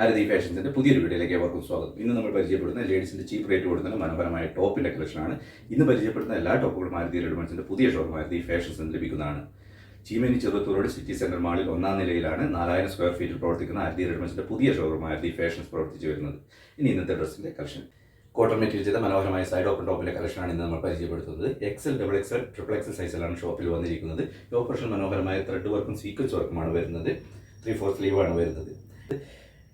ആരതി ഫാഷൻസിന്റെ പുതിയൊരു വീഡിയോയിലേക്ക് അവർക്കും സ്വാഗതം. ഇന്ന് നമ്മൾ പരിചയപ്പെടുന്ന ലേഡീസിന്റെ ചീപ്പ് റേറ്റ് കൊടുക്കുന്ന മനോഹരമായ ടോപ്പിന്റെ കളക്ഷനാണ്. ഇന്ന് പരിചയപ്പെടുന്ന എല്ലാ ടോപ്പുകളും ആരതി റെഡിമെൻസിന്റെ പുതിയ ഷോറൂം ആരതി ഫാഷൻസ് ലഭിക്കുന്നതാണ്. ചീമേനി ചെറുത്തൂരോട് സിറ്റി സെന്റർ മാളിൽ ഒന്നാം നിലയിലാണ് നാലായിരം സ്ക്വയർ ഫീറ്റിൽ പ്രവർത്തിക്കുന്ന ആരതി റെഡിമെൻസിന്റെ പുതിയ ഷോറൂം ആരതി ഫാഷൻസ് പ്രവർത്തിച്ചു വരുന്നത്. ഇനി ഇന്നത്തെ ഡ്രസ്സിന്റെ കളക്ഷൻ. കോട്ടൺ മെറ്റീരിയൽ ചെയ്ത മനോഹരമായ സൈഡ് ഓപ്പൺ ടോപ്പിന്റെ കളക്ഷനാണ് ഇന്ന് നമ്മൾ പരിചയപ്പെടുത്തുന്നത്. XL double XL triple XL സൈസിലാണ് ഷോപ്പിൽ വന്നിരിക്കുന്നത്. ഓപ്പറേഷൻ മനോഹരമായ ത്രെഡ് വർക്കും സീക്വൻസ് വർക്കുമാണ് വരുന്നത്. ത്രീ ഫോർ സ്ലീവാണ് വരുന്നത്.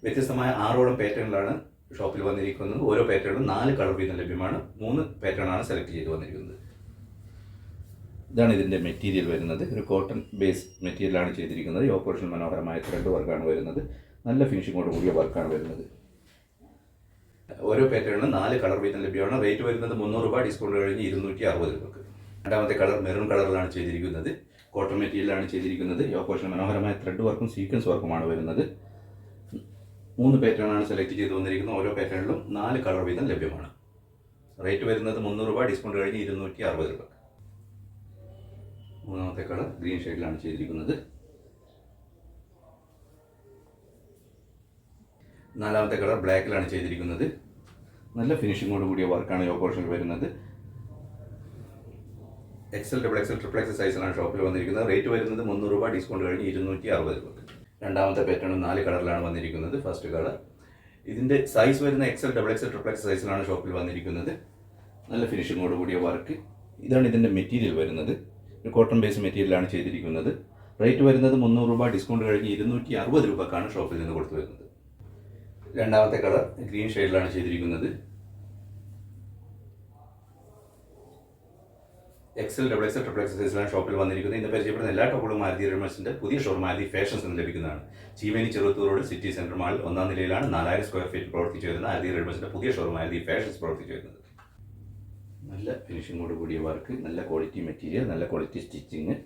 വ്യത്യസ്തമായ ആറോളം പാറ്റേണിലാണ് ഷോപ്പിൽ വന്നിരിക്കുന്നത്. ഓരോ പാറ്റേണും നാല് കളർ വീതം ലഭ്യമാണ്. മൂന്ന് പാറ്റേണാണ് സെലക്ട് ചെയ്ത് വന്നിരിക്കുന്നത്. ഇതാണ് ഇതിന്റെ മെറ്റീരിയൽ വരുന്നത്. ഒരു കോട്ടൺ ബേസ് മെറ്റീരിയലാണ് ചെയ്തിരിക്കുന്നത്. ഈ ഓപ്പറേഷൻ മനോഹരമായ ത്രെഡ് വർക്കാണ് വരുന്നത്. നല്ല ഫിനിഷിങ്ങോട് കൂടിയ വർക്കാണ് വരുന്നത്. ഓരോ പാറ്റേണിലും നാല് കളർ വീതം ലഭ്യമാണ്. റേറ്റ് വരുന്നത് മുന്നൂറ് രൂപ ഡിസ്കൗണ്ട് കഴിഞ്ഞ് ഇരുന്നൂറ്റി അറുപത് രൂപക്ക്. രണ്ടാമത്തെ കളർ മെറൂൺ കളറിലാണ് ചെയ്തിരിക്കുന്നത്. കോട്ടൺ മെറ്റീരിയലാണ് ചെയ്തിരിക്കുന്നത്. ഈ ഓപ്പറേഷൻ മനോഹരമായ ത്രെഡ് വർക്കും സീക്വൻസ് വർക്കുമാണ് വരുന്നത്. മൂന്ന് പാറ്റേൺ ആണ് സെലക്ട് ചെയ്ത് വന്നിരിക്കുന്നത്. ഓരോ പാറ്റേണിലും നാല് കളർ വീതം ലഭ്യമാണ്. റേറ്റ് വരുന്നത് മുന്നൂറ് രൂപ ഡിസ്കൗണ്ട് കഴിഞ്ഞ് ഇരുന്നൂറ്റി അറുപത് രൂപ. മൂന്നാമത്തെ കളർ ഗ്രീൻ ഷെയ്ഡിലാണ് ചെയ്തിരിക്കുന്നത്. നാലാമത്തെ കളർ ബ്ലാക്കിലാണ് ചെയ്തിരിക്കുന്നത്. നല്ല ഫിനിഷിങ്ങോട് കൂടിയ വർക്കാണ് ഈ ഓപ്പറേഷൻ വരുന്നത്. XL double XL triple XL സൈസിലാണ് ഷോപ്പിൽ വന്നിരിക്കുന്നത്. റേറ്റ് വരുന്നത് മുന്നൂറ് രൂപ ഡിസ്കൗണ്ട് കഴിഞ്ഞ് ഇരുന്നൂറ്റി അറുപത് രൂപ. രണ്ടാമത്തെ പാറ്റേൺ നാല് കളറിലാണ് വന്നിരിക്കുന്നത് ഫസ്റ്റ് കളർ ഇതിന്റെ സൈസ് വരുന്ന XL double XL triple XL സൈസിലാണ് ഷോപ്പിൽ വന്നിരിക്കുന്നത്. നല്ല ഫിനിഷിങ്ങോട് കൂടിയ വർക്ക് ഇതാണ് ഇതിന്റെ മെറ്റീരിയൽ വരുന്നത്. ഒരു കോട്ടൺ ബേസ് മെറ്റീരിയലാണ് ചെയ്തിരിക്കുന്നത്. റേറ്റ് വരുന്നത് മുന്നൂറ് രൂപ ഡിസ്കൗണ്ട് കഴിഞ്ഞ് ഇരുന്നൂറ്റി അറുപത് രൂപക്കാണ് ഷോപ്പിൽ നിന്ന് കൊടുത്തു വരുന്നത്. രണ്ടാമത്തെ കളർ ഗ്രീൻ ഷെയ്ഡിലാണ് ചെയ്തിരിക്കുന്നത്. XL double XL triple XL സൈസിലാണ് ഷോപ്പിൽ വന്നിരിക്കുന്നത്. ഇന്ന് പരിചയപ്പെടുന്ന എല്ലാ ടോപ്പുകളും മാരുതി റെമൻസിന്റെ പുതിയ ഷോറും മാരുതി ഫാഷൻസ് എന്ന് ലഭിക്കുന്നതാണ്. Cheemeni Cheruthur road city centre മാളിൽ ഒന്നാം നിലയിലാണ് നാലായിരം സ്ക്വയർ ഫീറ്റ് പ്രവർത്തിച്ചു വരുന്ന മാരുതി റെമൻസിന്റെ പുതിയ ഷോറും മാരുതി ഫാഷൻസ് പ്രവർത്തിച്ചു വരുന്നത്. നല്ല ഫിനിഷിങ്ങോട് കൂടിയ വർക്ക് നല്ല ക്വാളിറ്റി മെറ്റീരിയൽ നല്ല ക്വാളിറ്റി സ്റ്റിച്ചിങ്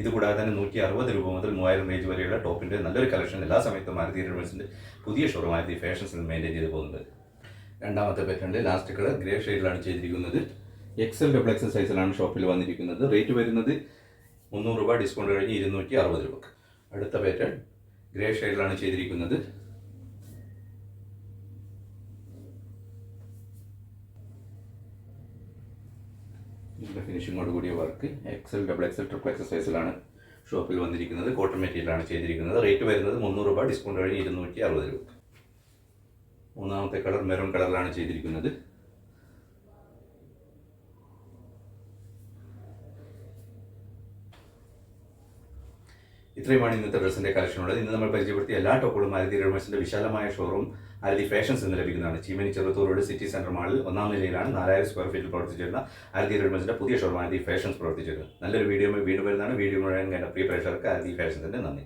ഇത് കൂടാതെ തന്നെ നൂറ്റി അറുപത് രൂപ മുതൽ മൂവായിരം റേഞ്ച് വരെയുള്ള ടോപ്പിന്റെ നല്ലൊരു കളക്ഷൻ എല്ലാ സമയത്തും മാരുതി റെമൻസിന്റെ പുതിയ ഷോറും മാരുതി ഫാഷൻസിൽ മെയിന്റെയിൻ ചെയ്ത് പോകുന്നത് രണ്ടാമത്തെ പറ്റുണ്ട് ലാസ്റ്റ് കളർ ഗ്രേ ഷെയ്ഡിലാണ് ചെയ്തിരിക്കുന്നത്. എക്സൽ ഡബിൾ എക്സൽ സൈസിലാണ് ഷോപ്പിൽ വന്നിരിക്കുന്നത്. റേറ്റ് വരുന്നത് മുന്നൂറ് രൂപ ഡിസ്കൗണ്ട് കഴിഞ്ഞ് ഇരുന്നൂറ്റി അറുപത് രൂപക്ക്. അടുത്ത പാറ്റേൺ ഗ്രേ ഷെയ്ഡിലാണ് ചെയ്തിരിക്കുന്നത്. ഇതിന്റെ ഫിനിഷിങ്ങോട് കൂടിയ work XL double XL triple XL സൈസിലാണ് ഷോപ്പിൽ വന്നിരിക്കുന്നത്. കോട്ടൺ മെറ്റീരിയലാണ് ചെയ്തിരിക്കുന്നത്. റേറ്റ് വരുന്നത് മുന്നൂറ് രൂപ ഡിസ്കൗണ്ട് കഴിഞ്ഞ് ഇരുന്നൂറ്റി അറുപത് രൂപ മൂന്നാമത്തെ കളർ മെറൂൺ കളറിലാണ് ചെയ്തിരിക്കുന്നത്. ഇത്രയുമാണ് ഇന്നത്തെ ഡ്രസ്സിന്റെ കളക്ഷൻ ഉള്ളത് ഇന്ന് നമ്മൾ പരിചയപ്പെടുത്തിയ എല്ലാ ടോപ്പുകളും മാരുതി റെഡ്മേഴ്സിന്റെ വിശാലമായ ഷോറൂം ആരതി ഫാഷൻസ് എന്ന് ലഭിക്കുന്നതാണ്. Cheemeni Cheruthur road city centre മാളിൽ ഒന്നാം നിലയിലാണ് നാലായിരം സ്ക്വയർ ഫീറ്റിൽ പ്രവർത്തിച്ചിരുന്ന ആരതി റെഡ്മേഴ്സിന്റെ പുതിയ ഷോറൂം ആരതി ഫാഷൻസ് പ്രവർത്തിച്ചിരുന്നത്. നല്ലൊരു വീഡിയോ വീണ്ടും വരുന്നതാണ്. വീഡിയോ മുഴുവൻ കണ്ട പ്രിയ പ്രേക്ഷകർക്ക് ആരതി ഫാഷൻസിന്റെ നന്ദി.